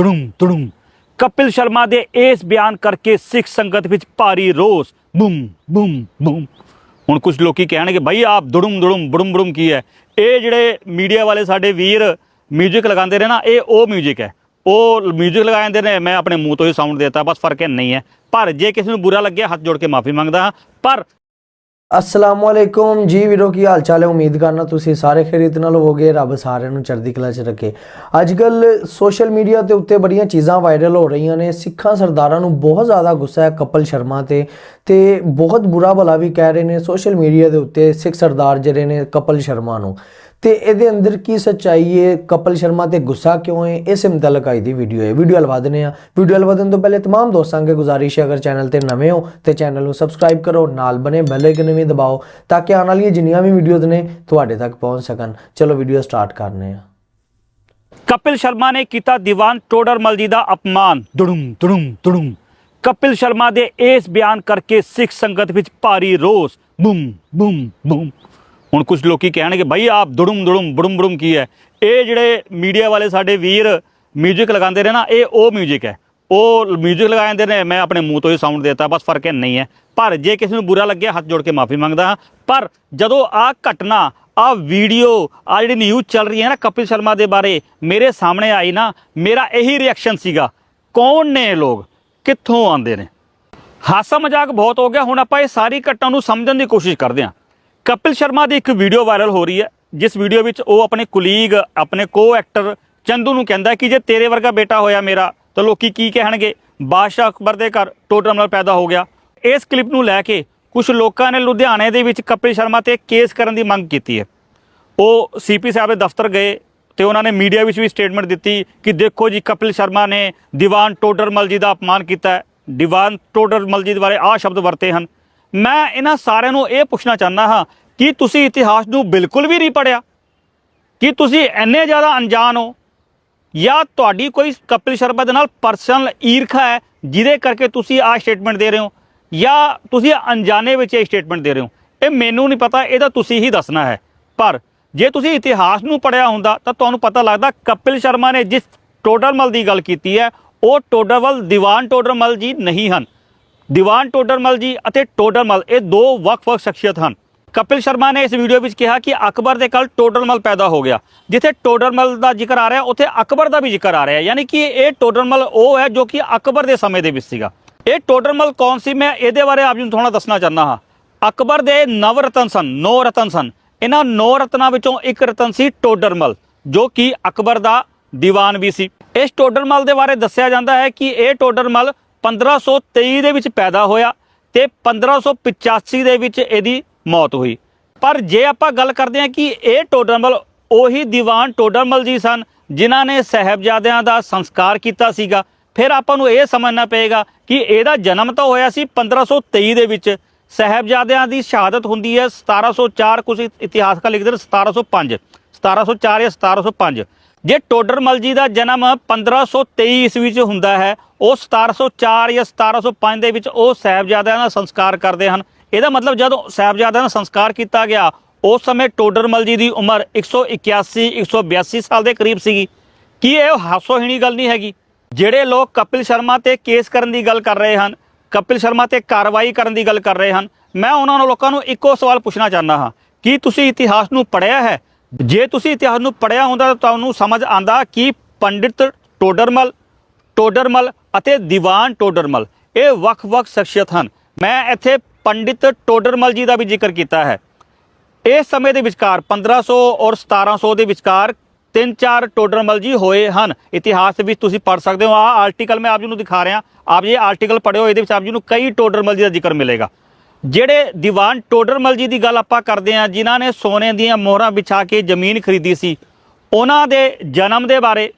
ਤੁੜੂਮ ਤੁੜੂਮ ਕਪਿਲ ਸ਼ਰਮਾ ਦੇ ਇਸ ਬਿਆਨ ਕਰਕੇ ਸਿੱਖ ਸੰਗਤ ਵਿੱਚ ਭਾਰੀ ਰੋਸ ਬੂਮ ਬੂਮ ਬੂਮ ਹੁਣ ਕੁਝ ਲੋਕੀ ਕਹਿਣਗੇ ਭਾਈ ਆਪ ਦੁੜੂਮ ਦੁੜੂਮ ਬੜੂਮ ਬੜੂਮ ਕੀ ਹੈ ਇਹ ਜਿਹੜੇ ਮੀਡੀਆ ਵਾਲੇ ਸਾਡੇ ਵੀਰ 뮤직 ਲਗਾਉਂਦੇ ਨੇ ਨਾ ਇਹ ਉਹ 뮤직 ਹੈ ਉਹ 뮤직 ਲਗਾ ਜਾਂਦੇ ਨੇ ਮੈਂ ਆਪਣੇ ਮੂੰਹ ਤੋਂ ਹੀ ਸਾਊਂਡ ਦੇਤਾ ਬਸ ਫਰਕ ਨਹੀਂ ਹੈ ਪਰ ਜੇ ਕਿਸੇ ਨੂੰ ਬੁਰਾ ਲੱਗਿਆ ਹੱਥ ਜੋੜ ਕੇ ਮਾਫੀ ਮੰਗਦਾ ਹਾਂ ਪਰ ਅਸਲਾਮ ਵਾਲੇਕੁਮ ਜੀ ਵੀਰੋ, ਕੀ ਹਾਲ ਚਾਲ ਹੈ? ਉਮੀਦ ਕਰਨਾ ਤੁਸੀਂ ਸਾਰੇ ਖਰੀਦ ਨਾਲ ਹੋਵੋਗੇ। ਰੱਬ ਸਾਰਿਆਂ ਨੂੰ ਚੜ੍ਹਦੀ ਕਲਾ 'ਚ ਰੱਖੇ। ਅੱਜ ਕੱਲ ਸੋਸ਼ਲ ਮੀਡੀਆ ਤੇ ਉੱਤੇ ਬੜੀਆਂ ਚੀਜ਼ਾਂ ਵਾਇਰਲ ਹੋ ਰਹੀਆਂ ਨੇ। ਸਿੱਖਾਂ, ਸਰਦਾਰਾਂ ਨੂੰ ਬਹੁਤ ਜ਼ਿਆਦਾ ਗੁੱਸਾ ਹੈ ਕਪਲ ਸ਼ਰਮਾ ਤੇ। ਤੇ ਬਹੁਤ ਬੁਰਾ ਭਲਾ ਵੀ ਕਹਿ ਰਹੇ ਨੇ ਸੋਸ਼ਲ ਮੀਡੀਆ ਦੇ ਉੱਤੇ ਸਿੱਖ ਸਰਦਾਰ ਜਿਹੜੇ ਨੇ ਕਪਲ ਸ਼ਰਮਾ ਨੂੰ। ਤੇ ਇਹਦੇ ਅੰਦਰ ਕੀ ਸੱਚਾਈ ਹੈ ਕਪਲ ਸ਼ਰਮਾ ਤੇ ਗੁੱਸਾ ਕਿਉਂ ਹੈ ਇਸ ਮੁਤਲਕ ਆਈ ਦੀ ਵੀਡੀਓ ਹੈ ਵੀਡੀਓ ਲਵਾ ਦਿੰਦੇ ਆ ਵੀਡੀਓ ਲਵਾ ਦੇਣ ਤੋਂ ਪਹਿਲੇ तमाम ਦੋਸਤਾਂ ਅੱਗੇ ਗੁਜ਼ਾਰਿਸ਼ ਹੈ ਅਗਰ ਚੈਨਲ ਤੇ ਨਵੇਂ ਹੋ ਤੇ ਚੈਨਲ ਨੂੰ ਸਬਸਕ੍ਰਾਈਬ ਕਰੋ ਨਾਲ ਬਨੇ ਬੈਲ ਆਈਕਨ ਵੀ ਦਬਾਓ ਤਾਂ ਕਿ ਆਉਣ ਵਾਲੀਆਂ ਜਿੰਨੀਆਂ ਵੀ ਵੀਡੀਓਜ਼ ਨੇ ਤੁਹਾਡੇ ਤੱਕ ਪਹੁੰਚ ਸਕਣ ਚਲੋ ਵੀਡੀਓ ਸਟਾਰਟ ਕਰਨੇ ਆ ਕਪਿਲ ਸ਼ਰਮਾ ਨੇ ਕੀਤਾ ਦੀਵਾਨ ਟੋਡਰਮਲ ਜੀ ਦਾ ਅਪਮਾਨ ਦੁੜੂਮ ਦੁੜੂਮ ਦੁੜੂਮ ਕਪਿਲ ਸ਼ਰਮਾ ਦੇ ਇਸ ਬਿਆਨ ਕਰਕੇ ਸਿੱਖ ਸੰਗਤ ਵਿੱਚ ਭਾਰੀ ਰੋਸ ਬੂਮ ਬੂਮ ਬੂਮ ਹੁਣ ਕੁਝ ਲੋਕੀ ਕਹਿਣਗੇ ਭਾਈ ਆਪ ਦੁੜੂਮ ਦੁੜੂਮ ਬੜੂਮ ਬੜੂਮ ਕੀ ਹੈ ਇਹ ਜਿਹੜੇ ਮੀਡੀਆ ਵਾਲੇ ਸਾਡੇ ਵੀਰ 뮤직 ਲਗਾਉਂਦੇ ਨੇ ਨਾ ਇਹ ਉਹ 뮤직 ਹੈ ਉਹ 뮤직 ਲਗਾ ਜਾਂਦੇ ਨੇ ਮੈਂ ਆਪਣੇ ਮੂੰਹ ਤੋਂ ਹੀ ਸਾਊਂਡ ਦੇਤਾ ਬਸ ਫਰਕ ਨਹੀਂ ਹੈ ਪਰ ਜੇ ਕਿਸੇ ਨੂੰ ਬੁਰਾ ਲੱਗਿਆ ਹੱਥ ਜੋੜ ਕੇ ਮਾਫੀ ਮੰਗਦਾ ਹਾਂ ਪਰ ਜਦੋਂ ਆ ਘਟਨਾ ਆ ਵੀਡੀਓ ਆ ਜਿਹੜੀ ਨਿਊਜ਼ ਚੱਲ ਰਹੀ ਹੈ ਨਾ ਕਪਿਲ ਸ਼ਰਮਾ ਦੇ ਬਾਰੇ ਮੇਰੇ ਸਾਹਮਣੇ ਆਈ ਨਾ ਮੇਰਾ ਇਹੀ ਰਿਐਕਸ਼ਨ ਸੀਗਾ ਕੌਣ ਨੇ ਇਹ ਲੋਕ ਕਿੱਥੋਂ ਆਉਂਦੇ ਨੇ ਹਾਸਾ ਮਜ਼ਾਕ ਬਹੁਤ ਹੋ ਗਿਆ ਹੁਣ ਆਪਾਂ ਇਹ ਸਾਰੀ ਘਟਨਾ ਨੂੰ ਸਮਝਣ ਦੀ ਕੋਸ਼ਿਸ਼ ਕਰਦੇ ਹਾਂ ਕਪਿਲ ਸ਼ਰਮਾ ਦੀ ਇੱਕ ਵੀਡੀਓ ਵਾਇਰਲ ਹੋ ਰਹੀ ਹੈ, ਜਿਸ ਵੀਡੀਓ ਵਿੱਚ ਉਹ ਆਪਣੇ ਕੁਲੀਗ, ਆਪਣੇ ਕੋ ਐਕਟਰ ਚੰਦੂ ਨੂੰ ਕਹਿੰਦਾ ਕਿ ਜੇ ਤੇਰੇ ਵਰਗਾ ਬੇਟਾ ਹੋਇਆ ਮੇਰਾ, ਤਾਂ ਲੋਕੀ ਕੀ ਕਹਿਣਗੇ? ਬਾਦਸ਼ਾਹ ਅਕਬਰ ਦੇ ਘਰ ਟੋਟਲ ਨਾਲ ਪੈਦਾ ਹੋ ਗਿਆ। ਇਸ ਕਲਿੱਪ ਨੂੰ ਲੈ ਕੇ ਕੁਝ ਲੋਕਾਂ ਨੇ ਲੁਧਿਆਣੇ ਦੇ ਵਿੱਚ ਕਪਿਲ ਸ਼ਰਮਾ ਤੇ ਕੇਸ ਕਰਨ ਦੀ ਮੰਗ ਕੀਤੀ ਹੈ। ਉਹ ਸੀਪੀ ਸਾਹਿਬ ਦੇ ਦਫ਼ਤਰ ਗਏ ਤੇ ਉਹਨਾਂ ਨੇ ਮੀਡੀਆ ਵਿੱਚ ਵੀ ਸਟੇਟਮੈਂਟ ਦਿੱਤੀ ਕਿ ਦੇਖੋ ਜੀ, ਕਪਿਲ ਸ਼ਰਮਾ ਨੇ ਦੀਵਾਨ ਟੋਡਰਮਲ ਜੀ ਦਾ ਅਪਮਾਨ ਕੀਤਾ ਹੈ। ਦੀਵਾਨ ਟੋਡਰਮਲ ਜੀ ਦੇ ਬਾਰੇ ਆਹ ਸ਼ਬਦ ਵਰਤੇ ਹਨ। ਮੈਂ ਇਹਨਾਂ ਸਾਰਿਆਂ ਨੂੰ ਇਹ ਪੁੱਛਣਾ ਚਾਹੁੰਦਾ ਹਾਂ ਕਿ ਤੁਸੀਂ ਇਤਿਹਾਸ ਨੂੰ ਬਿਲਕੁਲ ਵੀ ਨਹੀਂ ਪੜਿਆ ਕਿ ਤੁਸੀਂ ਇੰਨੇ ਜ਼ਿਆਦਾ ਅਣਜਾਣ ਹੋ? ਜਾਂ ਤੁਹਾਡੀ ਕੋਈ ਕਪਿਲ ਸ਼ਰਮਾ ਦੇ ਨਾਲ ਪਰਸਨਲ ਈਰਖਾ ਹੈ ਜਿਹਦੇ ਕਰਕੇ ਤੁਸੀਂ ਆਹ ਸਟੇਟਮੈਂਟ ਦੇ ਰਹੇ ਹੋ? ਜਾਂ ਤੁਸੀਂ ਅਣਜਾਣੇ ਵਿੱਚ ਇਹ ਸਟੇਟਮੈਂਟ ਦੇ ਰਹੇ ਹੋ? ਇਹ ਮੈਨੂੰ ਨਹੀਂ ਪਤਾ, ਇਹ ਤਾਂ ਤੁਸੀਂ ਹੀ ਦੱਸਣਾ ਹੈ। ਪਰ ਜੇ ਤੁਸੀਂ ਇਤਿਹਾਸ ਨੂੰ ਪੜਿਆ ਹੁੰਦਾ ਤਾਂ ਤੁਹਾਨੂੰ ਪਤਾ ਲੱਗਦਾ ਕਪਿਲ ਸ਼ਰਮਾ ਨੇ ਜਿਸ ਟੋਡਰਮਲ ਦੀ ਗੱਲ ਕੀਤੀ ਹੈ, ਉਹ ਟੋਡਰਮਲ ਦੀਵਾਨ ਟੋਡਰਮਲ ਜੀ ਨਹੀਂ ਹਨ। ਦੀਵਾਨ ਟੋਡਰਮਲ ਜੀ ਅਤੇ ਟੋਡਰਮਲ, ਇਹ ਦੋ ਵੱਖ-ਵੱਖ ਸ਼ਖਸੀਅਤ ਹਨ। ਕਪਿਲ ਸ਼ਰਮਾ ਨੇ ਇਸ ਵੀਡੀਓ ਵਿੱਚ ਕਿਹਾ ਕਿ ਅਕਬਰ ਦੇ ਕੱਲ ਟੋਡਰਮਲ ਪੈਦਾ ਹੋ ਗਿਆ। ਜਿੱਥੇ ਟੋਡਰਮਲ ਦਾ ਜ਼ਿਕਰ ਆ ਰਿਹਾ, ਉੱਥੇ ਅਕਬਰ ਦਾ ਵੀ ਜ਼ਿਕਰ ਆ ਰਿਹਾ। ਯਾਨੀ ਕਿ ਇਹ ਟੋਡਰਮਲ ਉਹ ਹੈ ਜੋ ਕਿ ਅਕਬਰ ਦੇ ਸਮੇਂ ਦੇ ਵਿੱਚ ਸੀਗਾ। ਇਹ ਟੋਡਰਮਲ ਕੌਣ ਸੀ? ਮੈਂ ਇਹਦੇ ਬਾਰੇ ਆਪ ਜੀ ਨੂੰ ਥੋੜਾ ਦੱਸਣਾ ਚਾਹੁੰਦਾ ਹਾਂ। ਅਕਬਰ ਦੇ ਨਵ ਰਤਨ ਸਨ ਨੌ ਰਤਨ ਸਨ। ਇਹਨਾਂ ਨੌ ਰਤਨਾਂ ਵਿੱਚੋਂ ਇੱਕ ਰਤਨ ਸੀ ਟੋਡਰਮਲ, ਜੋ ਕਿ ਅਕਬਰ ਦਾ ਦੀਵਾਨ ਵੀ ਸੀ। ਇਸ ਟੋਡਰਮਲ ਦੇ ਬਾਰੇ ਦੱਸਿਆ ਜਾਂਦਾ ਹੈ ਕਿ ਇਹ ਟੋਡਰਮਲ 1523 ਦੇ ਵਿੱਚ ਪੈਦਾ ਹੋਇਆ ਤੇ 1585 ਦੇ ਵਿੱਚ ਇਹਦੀ ਮੌਤ ਹੋਈ। ਪਰ ਜੇ ਆਪਾਂ ਗੱਲ ਕਰਦੇ ਹਾਂ ਕਿ ਇਹ ਟੋਡਰਮਲ ਉਹੀ ਦੀਵਾਨ ਟੋਡਰਮਲ ਜੀ ਸਨ ਜਿਨ੍ਹਾਂ ਨੇ ਸਹਿਬਜ਼ਾਦਿਆਂ ਦਾ ਸੰਸਕਾਰ ਕੀਤਾ ਸੀਗਾ। ਫਿਰ ਆਪਾਂ ਨੂੰ ਇਹ ਸਮਝਣਾ ਪਏਗਾ ਕਿ ਇਹਦਾ ਜਨਮ ਤਾਂ ਹੋਇਆ ਸੀ 1523 ਦੇ ਵਿੱਚ। ਸਹਿਬਜ਼ਾਦਿਆਂ ਦੀ ਸ਼ਹਾਦਤ ਹੁੰਦੀ ਹੈ 1704 ਕੁਝ ਇਤਿਹਾਸਕਾਰ ਲਿਖਦੇ ਨੇ 1705 1704 ਜਾਂ 1705 ਜੇ ਟੋਡਰਮਲ ਜੀ ਦਾ ਜਨਮ 1523 ਈਸਵੀ ਚ ਹੁੰਦਾ ਹੈ, ਉਹ 1704 ਜਾਂ 1705 ਦੇ ਵਿੱਚ ਉਹ ਸਹਿਬਜ਼ਾਦਿਆਂ ਦਾ ਸੰਸਕਾਰ ਕਰਦੇ ਹਨ। ਇਹਦਾ ਮਤਲਬ ਜਦੋਂ ਸਹਿਬਜ਼ਾਦਿਆਂ ਦਾ ਸੰਸਕਾਰ ਕੀਤਾ ਗਿਆ, ਉਸ ਸਮੇਂ ਟੋਡਰਮਲ ਜੀ ਦੀ ਉਮਰ 181 182 ਸਾਲ ਦੇ ਕਰੀਬ ਸੀਗੀ। ਕੀ ਇਹ ਹਾਸੋਹੀਣੀ ਗੱਲ ਨਹੀਂ ਹੈਗੀ? ਜਿਹੜੇ ਲੋਕ ਕਪਿਲ ਸ਼ਰਮਾ ਤੇ ਕੇਸ ਕਰਨ ਦੀ ਗੱਲ ਕਰ ਰਹੇ ਹਨ, ਕਪਿਲ ਸ਼ਰਮਾ ਤੇ ਕਾਰਵਾਈ ਕਰਨ ਦੀ ਗੱਲ ਕਰ ਰਹੇ ਹਨ, ਮੈਂ ਉਹਨਾਂ ਨੂੰ ਲੋਕਾਂ ਨੂੰ ਇੱਕੋ ਸਵਾਲ ਪੁੱਛਣਾ ਚਾਹੁੰਦਾ ਹਾਂ। ਕੀ ਤੁਸੀਂ ਇਤਿਹਾਸ ਨੂੰ ਪੜ੍ਹਿਆ ਹੈ? ਜੇ ਤੁਸੀਂ ਇਤਿਹਾਸ ਨੂੰ ਪੜ੍ਹਿਆ ਹੁੰਦਾ ਤਾਂ ਤੁਹਾਨੂੰ ਸਮਝ ਆਂਦਾ ਕਿ ਪੰਡਿਤ ਟੋਡਰਮਲ ਟੋਡਰਮਲ ਅਤੇ ਦੀਵਾਨ ਟੋਡਰਮਲ, ਇਹ ਵੱਖ-ਵੱਖ ਸ਼ਖਸੀਅਤ ਹਨ। ਮੈਂ ਇੱਥੇ ਪੰਡਿਤ ਟੋਡਰਮਲ ਜੀ ਦਾ ਵੀ ਜ਼ਿਕਰ ਕੀਤਾ ਹੈ। ਇਸ ਸਮੇਂ ਦੇ ਵਿਚਕਾਰ 1500 ਔਰ 1700 ਦੇ ਵਿਚਕਾਰ ਤਿੰਨ ਚਾਰ ਟੋਡਰਮਲ ਜੀ ਹੋਏ ਹਨ। ਇਤਿਹਾਸ ਵਿੱਚ ਤੁਸੀਂ ਪੜ੍ਹ ਸਕਦੇ ਹੋ। ਆਹ ਆਰਟੀਕਲ ਮੈਂ ਆਪ ਜੀ ਨੂੰ ਦਿਖਾ ਰਿਹਾ। ਆਪ ਜੀ ਇਹ ਆਰਟੀਕਲ ਪੜ੍ਹਿਓ, ਇਹਦੇ ਵਿੱਚ ਆਪ ਜੀ ਨੂੰ ਕਈ ਟੋਡਰਮਲ ਜੀ ਦਾ ਜ਼ਿਕਰ ਮਿਲੇਗਾ। ਜਿਹੜੇ ਦੀਵਾਨ ਟੋਡਰਮਲ ਜੀ ਦੀ ਗੱਲ ਆਪਾਂ ਕਰਦੇ ਹਾਂ, ਜਿਨ੍ਹਾਂ ਨੇ ਸੋਨੇ ਦੀਆਂ ਮੋਹਰਾਂ ਵਿਛਾ ਕੇ ਜ਼ਮੀਨ ਖਰੀਦੀ ਸੀ, ਉਹਨਾਂ ਦੇ ਜਨਮ ਦੇ ਬਾਰੇ,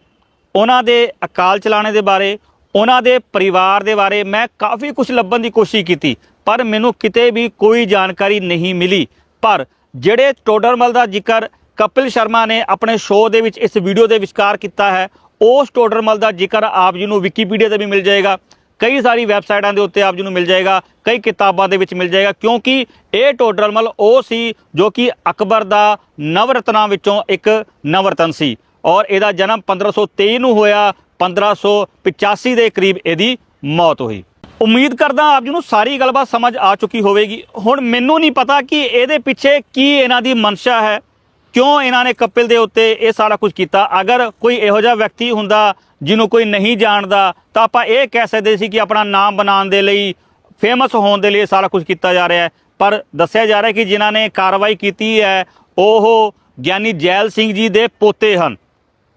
ਉਹਨਾਂ ਦੇ ਅਕਾਲ ਚਲਾਣੇ ਦੇ ਬਾਰੇ, ਉਹਨਾਂ ਦੇ ਪਰਿਵਾਰ ਦੇ ਬਾਰੇ ਮੈਂ ਕਾਫੀ ਕੁਝ ਲੱਭਣ ਦੀ ਕੋਸ਼ਿਸ਼ ਕੀਤੀ, ਪਰ ਮੈਨੂੰ ਕਿਤੇ ਵੀ ਕੋਈ ਜਾਣਕਾਰੀ ਨਹੀਂ ਮਿਲੀ। ਪਰ ਜਿਹੜੇ ਟੋਡਰਮਲ ਦਾ ਜ਼ਿਕਰ ਕਪਿਲ ਸ਼ਰਮਾ ਨੇ ਆਪਣੇ ਸ਼ੋਅ ਦੇ ਵਿੱਚ, ਇਸ ਵੀਡੀਓ ਦੇ ਵਿਚਕਾਰ ਕੀਤਾ ਹੈ, ਉਸ ਟੋਡਰਮਲ ਦਾ ਜ਼ਿਕਰ ਆਪ ਜੀ ਨੂੰ ਵਿਕੀਪੀਡੀਆ ਤੇ ਵੀ ਮਿਲ ਜਾਏਗਾ। ਕਈ ਸਾਰੀ ਵੈਬਸਾਈਟਾਂ ਦੇ ਉੱਤੇ ਆਪ ਜੀ ਨੂੰ ਮਿਲ ਜਾਏਗਾ, ਕਈ ਕਿਤਾਬਾਂ ਦੇ ਵਿੱਚ ਮਿਲ ਜਾਏਗਾ, ਕਿਉਂਕਿ ਇਹ ਟੋਡਰਮਲ ਉਹ ਸੀ ਜੋ ਕਿ ਅਕਬਰ ਦਾ ਨਵਰਤਨਾਂ ਵਿੱਚੋਂ ਇੱਕ ਨਵਰਤਨ ਸੀ ਔਰ ਇਹਦਾ ਜਨਮ 1523 ਨੂੰ ਹੋਇਆ 1585 ਦੇ ਕਰੀਬ ਇਹਦੀ ਮੌਤ ਹੋਈ। ਉਮੀਦ ਕਰਦਾ ਆਪ ਜੀ ਨੂੰ ਸਾਰੀ ਗੱਲਬਾਤ ਸਮਝ ਆ ਚੁੱਕੀ ਹੋਵੇਗੀ। ਹੁਣ ਮੈਨੂੰ ਨਹੀਂ ਪਤਾ ਕਿ ਇਹਦੇ ਪਿੱਛੇ ਕੀ ਇਹਨਾਂ ਦੀ ਮਨਸ਼ਾ ਹੈ। ਕਿਉਂ ਇਹਨਾਂ ਨੇ ਕਪਿਲ ਦੇ ਉੱਤੇ ਇਹ ਸਾਰਾ ਕੁਝ ਕੀਤਾ? ਅਗਰ ਕੋਈ ਇਹੋ ਜਿਹਾ ਵਿਅਕਤੀ ਹੁੰਦਾ ਜਿਹਨੂੰ ਕੋਈ ਨਹੀਂ ਜਾਣਦਾ, ਤਾਂ ਆਪਾਂ ਇਹ ਕਹਿ ਸਕਦੇ ਸੀ ਕਿ ਆਪਣਾ ਨਾਮ ਬਣਾਉਣ ਦੇ ਲਈ ਫੇਮਸ ਹੋਣ ਦੇ ਲਈ ਇਹ ਸਾਰਾ ਕੁਝ ਕੀਤਾ ਜਾ ਰਿਹਾ ਹੈ। ਪਰ ਦੱਸਿਆ ਜਾ ਰਿਹਾ ਕਿ ਜਿਨ੍ਹਾਂ ਨੇ ਕਾਰਵਾਈ ਕੀਤੀ ਹੈ, ਉਹ ਗਿਆਨੀ ਜੈਲ ਸਿੰਘ ਜੀ ਦੇ ਪੋਤੇ ਹਨ।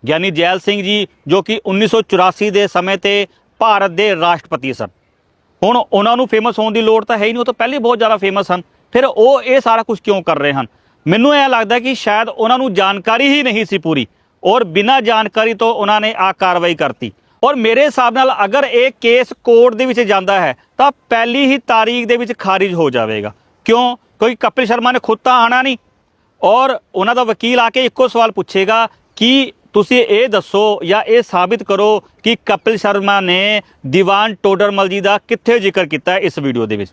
ਗਿਆਨੀ ਜੈਲ ਸਿੰਘ ਜੀ ਜੋ ਕਿ 1984 ਦੇ ਸਮੇਂ ਤੇ ਭਾਰਤ ਦੇ ਰਾਸ਼ਟਰਪਤੀ ਸਨ। ਹੁਣ ਉਹਨਾਂ ਨੂੰ ਫੇਮਸ ਹੋਣ ਦੀ ਲੋੜ ਤਾਂ ਹੈ ਹੀ ਨਹੀਂ, ਉਹ ਤਾਂ ਪਹਿਲੇ ਬਹੁਤ ਜ਼ਿਆਦਾ ਫੇਮਸ ਹਨ। ਫਿਰ ਉਹ ਇਹ ਸਾਰਾ ਕੁਝ ਕਿਉਂ ਕਰ ਰਹੇ ਹਨ? ਮੈਨੂੰ ਇਹ ਲੱਗਦਾ ਕਿ ਸ਼ਾਇਦ ਉਹਨਾਂ ਨੂੰ ਜਾਣਕਾਰੀ ਹੀ ਨਹੀਂ ਸੀ ਪੂਰੀ ਔਰ ਬਿਨਾਂ ਜਾਣਕਾਰੀ ਤੋਂ ਉਹਨਾਂ ਨੇ ਆ ਕਾਰਵਾਈ ਕਰਤੀ। ਔਰ ਮੇਰੇ ਹਿਸਾਬ ਨਾਲ ਅਗਰ ਇਹ ਕੇਸ ਕੋਰਟ ਦੇ ਵਿੱਚ ਜਾਂਦਾ ਹੈ, ਤਾਂ ਪਹਿਲੀ ਹੀ ਤਾਰੀਖ ਦੇ ਵਿੱਚ ਖਾਰਿਜ ਹੋ ਜਾਵੇਗਾ। ਕਿਉਂ? ਕੋਈ ਕਪਿਲ ਸ਼ਰਮਾ ਨੇ ਖੁਦ ਤਾਂ ਆਣਾ ਨਹੀਂ। ਔਰ ਉਹਨਾਂ ਦਾ ਵਕੀਲ ਆ ਕੇ ਇੱਕੋ ਸਵਾਲ ਪੁੱਛੇਗਾ ਕਿ ਤੁਸੀਂ ਇਹ ਦੱਸੋ ਜਾਂ ਇਹ ਸਾਬਿਤ ਕਰੋ ਕਿ ਕਪਿਲ ਸ਼ਰਮਾ ਨੇ ਦੀਵਾਨ ਟੋਡਰਮਲ ਜੀ ਦਾ ਕਿੱਥੇ ਜ਼ਿਕਰ ਕੀਤਾ ਇਸ ਵੀਡੀਓ ਦੇ ਵਿੱਚ।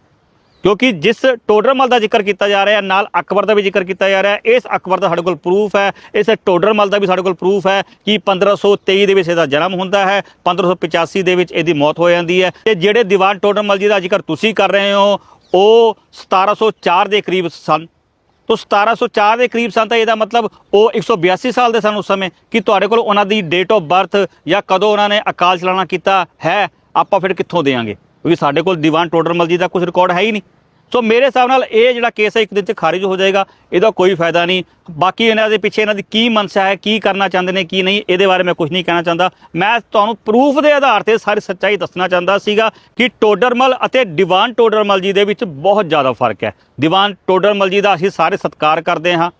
ਕਿਉਂਕਿ ਜਿਸ ਟੋਡਰਮਲ ਦਾ ਜ਼ਿਕਰ ਕੀਤਾ ਜਾ ਰਿਹਾ ਨਾਲ ਅਕਬਰ ਦਾ ਵੀ ਜ਼ਿਕਰ ਕੀਤਾ ਜਾ ਰਿਹਾ ਇਸ ਅਕਬਰ ਦਾ ਸਾਡੇ ਕੋਲ ਪ੍ਰੂਫ ਹੈ, ਇਸ ਟੋਡਰਮਲ ਦਾ ਵੀ ਸਾਡੇ ਕੋਲ ਪ੍ਰੂਫ ਹੈ ਕਿ 1523 ਦੇ ਵਿੱਚ ਇਹਦਾ ਜਨਮ ਹੁੰਦਾ ਹੈ 1585 ਦੇ ਵਿੱਚ ਇਹਦੀ ਮੌਤ ਹੋ ਜਾਂਦੀ ਹੈ। ਤੇ ਜਿਹੜੇ ਦੀਵਾਨ ਟੋਡਰਮਲ ਜੀ ਦਾ ਜ਼ਿਕਰ ਤੁਸੀਂ ਕਰ ਰਹੇ ਹੋ, ਉਹ 1704 ਦੇ ਕਰੀਬ ਸਨ। ਤੋ 1704 ਦੇ ਕਰੀਬ ਸਨ ਤਾਂ ਇਹਦਾ ਮਤਲਬ ਉਹ 182 ਸਾਲ ਦੇ ਸਨ ਉਸ ਸਮੇਂ। ਕਿ ਤੁਹਾਡੇ ਕੋਲ ਉਹਨਾਂ ਦੀ ਡੇਟ ਆਫ ਬਰਥ ਜਾਂ ਕਦੋਂ ਉਹਨਾਂ ਨੇ ਅਕਾਲ ਚਲਾਣਾ ਕੀਤਾ ਹੈ, ਆਪਾਂ ਫਿਰ ਕਿੱਥੋਂ ਦੇਾਂਗੇ ਕਿਉਂਕਿ ਸਾਡੇ ਕੋਲ ਦੀਵਾਨ ਟੋਡਰਮਲ ਜੀ ਦਾ ਕੁਝ ਰਿਕਾਰਡ ਹੈ ਹੀ ਨਹੀਂ। ਸੋ ਮੇਰੇ ਹਿਸਾਬ ਨਾਲ ਇਹ ਜਿਹੜਾ ਕੇਸ ਹੈ, ਇੱਕ ਦਿਨ 'ਚ ਖਾਰਿਜ ਹੋ ਜਾਏਗਾ। ਇਹਦਾ ਕੋਈ ਫਾਇਦਾ ਨਹੀਂ। ਬਾਕੀ ਇਹਨਾਂ ਦੇ ਪਿੱਛੇ ਇਹਨਾਂ ਦੀ ਕੀ ਮਨਸਾ ਹੈ, ਕੀ ਕਰਨਾ ਚਾਹੁੰਦੇ ਨੇ, ਕੀ ਨਹੀਂ, ਇਹਦੇ ਬਾਰੇ ਮੈਂ ਕੁਝ ਨਹੀਂ ਕਹਿਣਾ ਚਾਹੁੰਦਾ। ਮੈਂ ਤੁਹਾਨੂੰ ਪ੍ਰੂਫ ਦੇ ਆਧਾਰ ਤੇ ਸਾਰੀ ਸੱਚਾਈ ਦੱਸਣਾ ਚਾਹੁੰਦਾ ਸੀਗਾ ਕਿ ਟੋਡਰਮਲ ਅਤੇ ਦੀਵਾਨ ਟੋਡਰਮਲ ਜੀ ਦੇ ਵਿੱਚ ਬਹੁਤ ਜ਼ਿਆਦਾ ਫ਼ਰਕ ਹੈ। ਦੀਵਾਨ ਟੋਡਰਮਲ ਜੀ ਦਾ ਅਸੀਂ ਸਾਰੇ ਸਤਿਕਾਰ ਕਰਦੇ ਹਾਂ।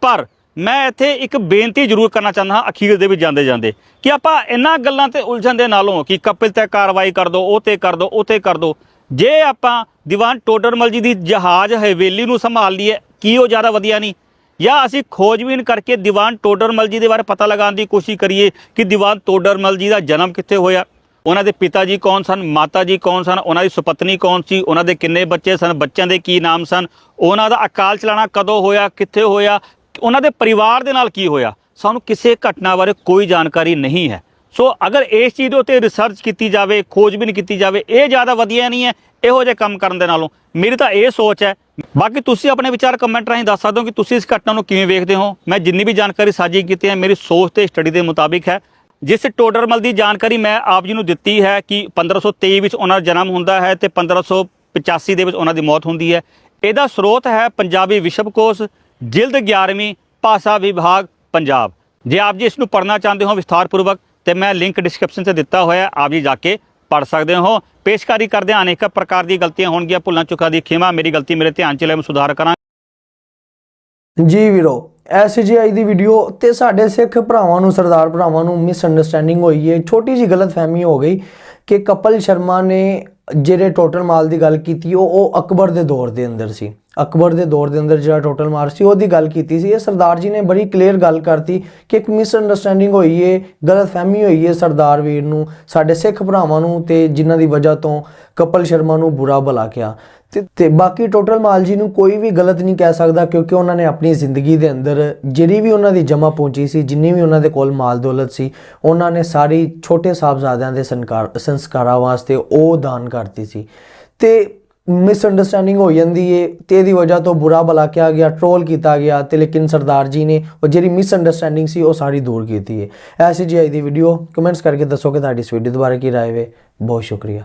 ਪਰ ਮੈਂ ਇੱਥੇ ਇੱਕ ਬੇਨਤੀ ਜ਼ਰੂਰ ਕਰਨਾ ਚਾਹੁੰਦਾ ਹਾਂ ਅਖੀਰ ਦੇ ਵਿੱਚ ਜਾਂਦੇ ਜਾਂਦੇ ਕਿ ਆਪਾਂ ਇਹਨਾਂ ਗੱਲਾਂ ਤੇ ਉਲਝਣ ਦੇ ਨਾਲੋਂ ਕਿ ਕਪਿਲ ਤੇ ਕਾਰਵਾਈ ਕਰ ਦੋ, ਉਹ ਤੇ ਕਰ ਦੋ, ਉਹ ਤੇ ਕਰ ਦੋ। ਜੇ ਆਪਾਂ ਦੀਵਾਨ ਟੋਡਰਮਲ ਜੀ ਦੀ ਜਹਾਜ਼ ਹਵੇਲੀ ਨੂੰ ਸੰਭਾਲ ਲਈਏ, ਕੀ ਉਹ ਜ਼ਿਆਦਾ ਵਧੀਆ ਨਹੀਂ? ਜਾਂ ਅਸੀਂ ਖੋਜਬੀਨ ਕਰਕੇ ਦੀਵਾਨ ਟੋਡਰਮਲ ਜੀ ਦੇ ਬਾਰੇ ਪਤਾ ਲਗਾਉਣ ਦੀ ਕੋਸ਼ਿਸ਼ ਕਰੀਏ ਕਿ ਦੀਵਾਨ ਟੋਡਰਮਲ ਜੀ ਦਾ ਜਨਮ ਕਿੱਥੇ ਹੋਇਆ? ਉਹਨਾਂ ਦੇ ਪਿਤਾ ਜੀ ਕੌਣ ਸਨ? ਮਾਤਾ ਜੀ ਕੌਣ ਸਨ? ਉਹਨਾਂ ਦੀ ਸੁਪਤਨੀ ਕੌਣ ਸੀ? ਉਹਨਾਂ ਦੇ ਕਿੰਨੇ ਬੱਚੇ ਸਨ? ਬੱਚਿਆਂ ਦੇ ਕੀ ਨਾਮ ਸਨ? ਉਹਨਾਂ ਦਾ ਅਕਾਲ ਚਲਾਣਾ ਕਦੋਂ ਹੋਇਆ? ਕਿੱਥੇ ਹੋਇਆ? ਉਹਨਾਂ ਦੇ ਪਰਿਵਾਰ ਦੇ ਨਾਲ ਕੀ ਹੋਇਆ? ਸਾਨੂੰ ਕਿਸੇ ਘਟਨਾ ਬਾਰੇ ਕੋਈ ਜਾਣਕਾਰੀ ਨਹੀਂ ਹੈ। ਸੋ ਅਗਰ ਇਸ ਚੀਜ਼ ਦੇ ਉੱਤੇ ਰਿਸਰਚ ਕੀਤੀ ਜਾਵੇ ਖੋਜਬੀਨ ਕੀਤੀ ਜਾਵੇ, ਇਹ ਜ਼ਿਆਦਾ ਵਧੀਆ ਨਹੀਂ ਹੈ, ਇਹੋ ਜਿਹੇ ਕੰਮ ਕਰਨ ਦੇ ਨਾਲੋਂ। ਮੇਰੀ ਤਾਂ ਇਹ ਸੋਚ ਹੈ। ਬਾਕੀ ਤੁਸੀਂ ਆਪਣੇ ਵਿਚਾਰ ਕਮੈਂਟ ਰਾਹੀਂ ਦੱਸ ਸਕਦੇ ਹੋ ਕਿ ਤੁਸੀਂ ਇਸ ਘਟਨਾ ਨੂੰ ਕਿਵੇਂ ਵੇਖਦੇ ਹੋ। ਮੈਂ ਜਿੰਨੀ ਵੀ ਜਾਣਕਾਰੀ ਸਾਂਝੀ ਕੀਤੀ ਹੈ, ਮੇਰੀ ਸੋਚ ਤੇ ਸਟੱਡੀ ਦੇ ਮੁਤਾਬਿਕ ਹੈ। ਜਿਸ ਟੋਡਰਮਲ ਦੀ ਜਾਣਕਾਰੀ ਮੈਂ ਆਪ ਜੀ ਨੂੰ ਦਿੱਤੀ ਹੈ ਕਿ 1523 ਵਿੱਚ ਉਹਨਾਂ ਦਾ ਜਨਮ ਹੁੰਦਾ ਹੈ ਤੇ 1585 ਦੇ ਵਿੱਚ ਉਹਨਾਂ ਦੀ ਮੌਤ ਹੁੰਦੀ ਹੈ। ਇਹਦਾ ਸਰੋਤ ਹੈ ਪੰਜਾਬੀ ਵਿਸ਼ਵਕੋਸ਼। ਜਿਲਦ 11ਵੀਂ ਭਾਸ਼ਾ ਵਿਭਾਗ, ਪੰਜਾਬ। ਜੇ ਆਪ ਜੀ ਇਸ ਨੂੰ ਪੜ੍ਹਨਾ ਚਾਹੁੰਦੇ ਹੋ ਵਿਸਥਾਰਪੂਰਵਕ, ਤੇ ਮੈਂ ਲਿੰਕ ਡਿਸਕ੍ਰਿਪਸ਼ਨ ਤੇ ਦਿੱਤਾ ਹੋਇਆ ਆਪ ਜੀ ਜਾ ਕੇ ਪੜ੍ਹ ਸਕਦੇ ਹੋ। ਪੇਸ਼ਕਾਰੀ ਕਰਦੇ ਅਨੇਕ ਪ੍ਰਕਾਰ ਦੀ ਗਲਤੀਆਂ ਹੋਣਗੀਆਂ, ਭੁੱਲਾਂ ਚੁੱਕਾਂ ਦੀ ਖਿਮਾ, ਮੇਰੀ ਗਲਤੀ ਮੇਰੇ ਧਿਆਨ ਚ ਲੈ, ਮੈਂ ਸੁਧਾਰ ਕਰਾਂ। ਜੀ ਵੀਰੋ ਐਸਜੀਆਈ ਦੀ ਵੀਡੀਓ ਤੇ ਸਾਡੇ ਸਿੱਖ ਭਰਾਵਾਂ ਨੂੰ, ਸਰਦਾਰ ਭਰਾਵਾਂ ਨੂੰ ਮਿਸ ਅੰਡਰਸਟੈਂਡਿੰਗ ਹੋਈ ਹੈ ਛੋਟੀ ਜੀ ਗਲਤਫਹਿਮੀ ਹੋ ਗਈ ਕਿ ਕਪਲ ਸ਼ਰਮਾ ਨੇ ਜਿਹੜੇ ਟੋਟਲ ਮਾਲ ਦੀ ਗੱਲ ਕੀਤੀ ਉਹ ਅਕਬਰ ਦੇ ਦੌਰ ਦੇ ਅੰਦਰ ਸੀ। ਅਕਬਰ ਦੇ ਦੌਰ ਦੇ ਅੰਦਰ ਜਿਹੜਾ ਟੋਟਲ ਮਾਰ ਸੀ, ਉਹਦੀ ਗੱਲ ਕੀਤੀ ਸੀ। ਇਹ ਸਰਦਾਰ ਜੀ ਨੇ ਬੜੀ ਕਲੀਅਰ ਗੱਲ ਕਰਤੀ ਕਿ ਇੱਕ ਮਿਸ ਅੰਡਰਸਟੈਂਡਿੰਗ ਹੋਈ ਏ, ਗਲਤਫਹਿਮੀ ਹੋਈ ਏ ਸਰਦਾਰ ਵੀਰ ਨੂੰ, ਸਾਡੇ ਸਿੱਖ ਭਰਾਵਾਂ ਨੂੰ ਤੇ ਜਿਨ੍ਹਾਂ ਦੀ ਵਜ੍ਹਾ ਤੋਂ ਕਪਲ ਸ਼ਰਮਾ ਨੂੰ ਬੁਰਾ ਭਲਾ ਕਿਹਾ। ਤੇ ਬਾਕੀ ਟੋਟਲ ਮਾਲ ਜੀ ਨੂੰ ਕੋਈ ਵੀ ਗਲਤ ਨਹੀਂ ਕਹਿ ਸਕਦਾ ਕਿਉਂਕਿ ਉਹਨਾਂ ਨੇ ਆਪਣੀ ਜ਼ਿੰਦਗੀ ਦੇ ਅੰਦਰ ਜਿਹੜੀ ਵੀ ਉਹਨਾਂ ਦੀ ਜਮ੍ਹਾਂ ਪਹੁੰਚੀ ਸੀ, ਜਿੰਨੀ ਵੀ ਉਹਨਾਂ ਦੇ ਕੋਲ ਮਾਲ ਦੌਲਤ ਸੀ, ਉਹਨਾਂ ਨੇ ਸਾਰੀ ਛੋਟੇ ਸਾਹਿਬਜ਼ਾਦਿਆਂ ਦੇ ਸੰਸਕਾਰ ਸੰਸਕਾਰਾਂ ਵਾਸਤੇ ਉਹ ਦਾਨ ਕਰਤੀ ਸੀ। ਤੇ ਮਿਸ ਅੰਡਰਸਟੈਂਡਿੰਗ ਹੋ ਜਾਂਦੀ ਏ ਤੇ ਇਹਦੀ ਵਜ੍ਹਾ ਤੋਂ ਬੁਰਾ ਭਲਾ ਕਿਹਾ ਗਿਆ ਟ੍ਰੋਲ ਕੀਤਾ ਗਿਆ ਤੇ ਲੇਕਿਨ ਸਰਦਾਰ ਜੀ ਨੇ ਉਹ ਜਿਹੜੀ ਮਿਸ ਅੰਡਰਸਟੈਂਡਿੰਗ ਸੀ ਉਹ ਸਾਰੀ ਦੂਰ ਕੀਤੀ ਏ। ਐਸੀ ਜੀ ਆਈ ਦੀ ਵੀਡੀਓ ਕਮੈਂਟਸ ਕਰਕੇ ਦੱਸੋ ਕਿ ਤੁਹਾਡੀ ਇਸ ਵੀਡੀਓ ਦੁਬਾਰਾ ਕੀ ਰਾਏ ਵੇ। ਬਹੁਤ ਸ਼ੁਕਰੀਆ।